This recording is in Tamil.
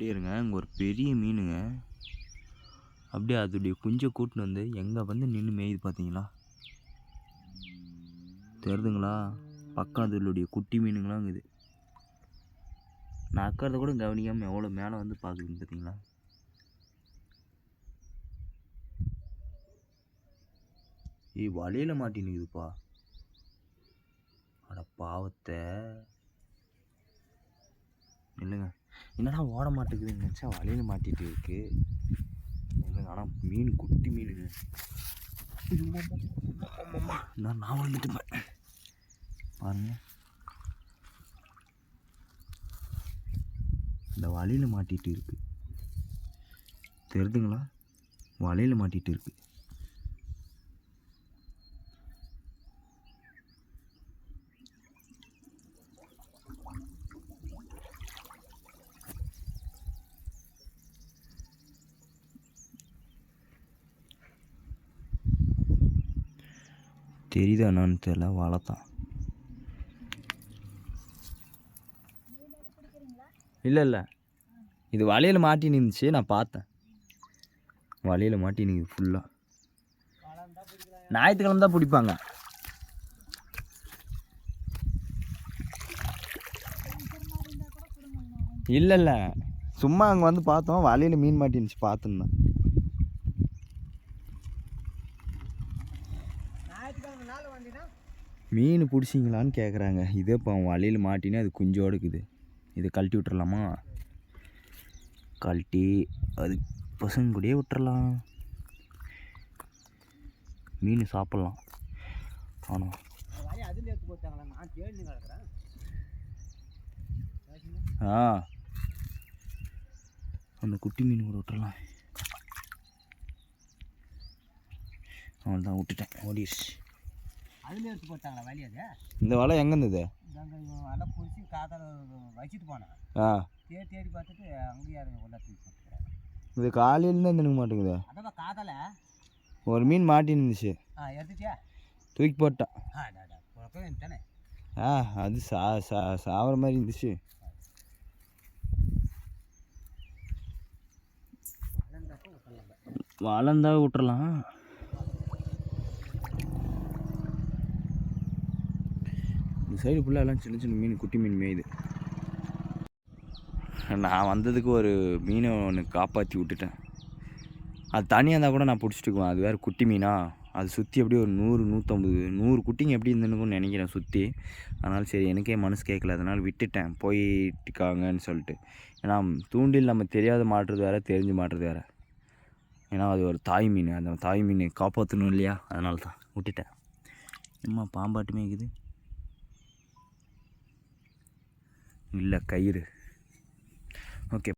அப்படியே இருங்க. இங்கே ஒரு பெரிய மீனுங்க. அப்படியே அதோடைய குஞ்சை கூட்டின்னு வந்து எங்கே வந்து நின்று மேயுது பார்த்தீங்களா தெரியுதுங்களா பக்கம் அதனுடைய குட்டி மீனுங்களாம் இது நான் அக்கறத கூட கவனிக்காமல் எவ்வளோ மேலே வந்து பார்க்குதுங்க பார்த்தீங்களா ஏய் வலையில் மாட்டினுக்குதுப்பா அட பாவத்தை. இல்லைங்க என்னடா ஓட மாட்டேங்குதுன்னு நினச்சா வலையில் மாட்டிகிட்டு இருக்கு. இல்லைங்க ஆனால் மீன் குட்டி மீனுங்க நான் நான் வந்துட்டு பாருங்க. இந்த வலையில் மாட்டிகிட்டு இருக்கு. தெரிதுங்களா? வலையில் மாட்டிகிட்டு இருக்குது தெரியுதா என்னன்னு தெரியல வளர்த்தான். இல்லை இல்லை. இது வலையில் மாட்டி நின்றுச்சு நான் பார்த்தேன். வலையில் மாட்டி நிற்குது ஃபுல்லாக ஞாயிற்றுக்கிழமை தான் பிடிப்பாங்க. இல்லை இல்லை. சும்மா அங்கே வந்து பார்த்தோம் வலையில் மீன் மாட்டிருந்துச்சு பார்த்துருந்தேன். மீன் பிடிச்சிங்களான்னு கேட்குறாங்க இதே இப்போ வலையில் மாட்டினே அது குஞ்சோடு இருக்குது இது கழட்டி விட்டுறலாமா? கழட்டி அது பசங்க கூடயே விட்டுறலாம். மீன் சாப்பிட்லாம். ஆனால் ஆ. அந்த குட்டி மீன் கூட விட்டுறலாம். அவன் தான் விட்டுட்டேன். ஓடிடுச்சு அதில் எடுத்து போட்டாங்களா அது? இந்த வலை எங்கே இருந்தது வலை பிடிச்சி காதால் வச்சுட்டு போனேன். ஆ. தேடி தேடி பார்த்துட்டு அங்கேயும் யாரும் உள்ள இது காலையிலேருந்து நினைக்க மாட்டேங்குது. அதான் காதால? ஒரு மீன் மாட்டி இருந்துச்சு. ஆ எடுத்துட்டியா? தூக்கி போட்டான். ஆ அது சா சா சாவர மாதிரி இருந்துச்சு. வளர்ந்தா விட்டுறலாம் இந்த சைடு ஃபுல்லாக எல்லாம் சின்ன சின்ன மீன் குட்டி மீன் மேயுது. நான் வந்ததுக்கு ஒரு மீனை ஒன்று காப்பாற்றி விட்டுட்டேன். அது தனியாக இருந்தால் கூட நான் பிடிச்சிட்டுக்குவேன் அது வேறு குட்டி மீனா? அது சுற்றி அப்படியே ஒரு நூறு நூற்றம்பது நூறு குட்டிங்க எப்படி இருந்துன்னு நினைக்கிறேன் சுற்றி அதனால் சரி எனக்கே மனசு கேட்கல அதனால் விட்டுட்டேன். போயிட்டுக்காங்கன்னு சொல்லிட்டு. ஏன்னா தூண்டில் நம்ம தெரியாத மாட்டுறது வேறு தெரிஞ்சு மாட்டுறது வேறு. ஏன்னா அது ஒரு தாய் மீன். அந்த தாய் மீனை காப்பாற்றணும் இல்லையா? அதனால தான் விட்டுட்டேன். அம்மா பாம்பாட்டுமே இருக்குது la caída. Ok.